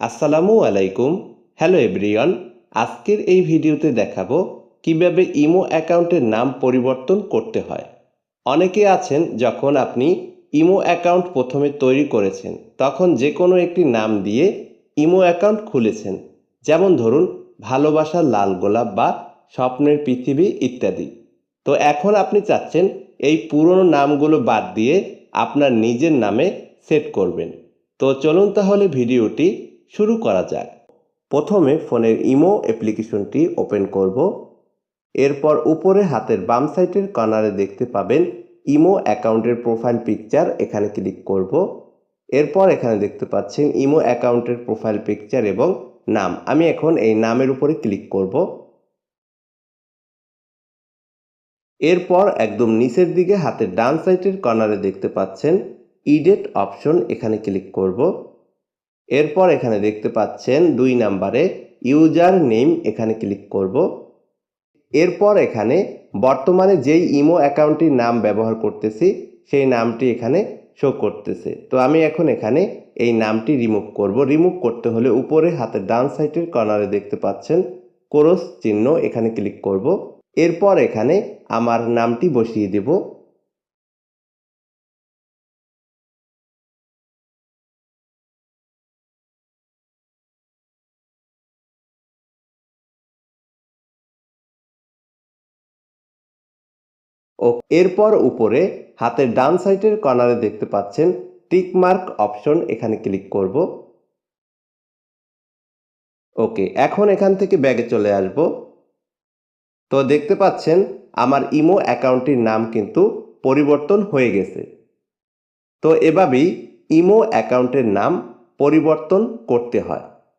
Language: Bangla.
আসসালামু আলাইকুম। হ্যালো এভরিওয়ান আজকের এই ভিডিওতে দেখাবো কীভাবে ইমো অ্যাকাউন্টের নাম পরিবর্তন করতে হয়। অনেকে আছেন যখন আপনি ইমো অ্যাকাউন্ট প্রথমে তৈরি করেছেন, তখন যে কোনো একটি নাম দিয়ে ইমো অ্যাকাউন্ট খুলেছেন। যেমন ধরুন ভালোবাসার লাল গোলাপ বা স্বপ্নের পৃথিবী ইত্যাদি। তো এখন আপনি চাচ্ছেন এই পুরনো নামগুলো বাদ দিয়ে আপনার নিজের নামে সেট করবেন। তো চলুন তাহলে ভিডিওটি শুরু করা যাক। প্রথমে ফোনের ইমো অ্যাপ্লিকেশনটি ওপেন করব। এরপর উপরে হাতের বাম সাইডের কর্নারে দেখতে পাবেন ইমো অ্যাকাউন্টের প্রোফাইল পিকচার, এখানে ক্লিক করব। এরপর এখানে দেখতে পাচ্ছেন ইমো অ্যাকাউন্টের প্রোফাইল পিকচার এবং নাম। আমি এখন এই নামের উপরে ক্লিক করব। এরপর একদম নিচের দিকে হাতের ডান সাইডের কর্নারে দেখতে পাচ্ছেন ইডেট অপশন, এখানে ক্লিক করব। এরপর এখানে দেখতে পাচ্ছেন দুই নাম্বারে ইউজার নেম এখানে ক্লিক করব। এরপর এখানে বর্তমানে যেই ইমো অ্যাকাউন্টটির নাম ব্যবহার করতেছি, সেই নামটি এখানে শো করতেছে। তো আমি এখন এখানে এই নামটি রিমুভ করব। রিমুভ করতে হলে উপরে হাতের ডান সাইডের কর্নারে দেখতে পাচ্ছেন ক্রস চিহ্ন এখানে ক্লিক করব। এরপর এখানে আমার নামটি বসিয়ে দেব। ও এরপর উপরে হাতের ডান সাইডের কর্নারে দেখতে পাচ্ছেন টিক মার্ক অপশন, এখানে ক্লিক করব। ওকে, এখন এখান থেকে ব্যাগে চলে আসব। তো দেখতে পাচ্ছেন আমার ইমো অ্যাকাউন্টটির নাম কিন্তু পরিবর্তন হয়ে গেছে। তো এভাবেই ইমো অ্যাকাউন্টের নাম পরিবর্তন করতে হয়।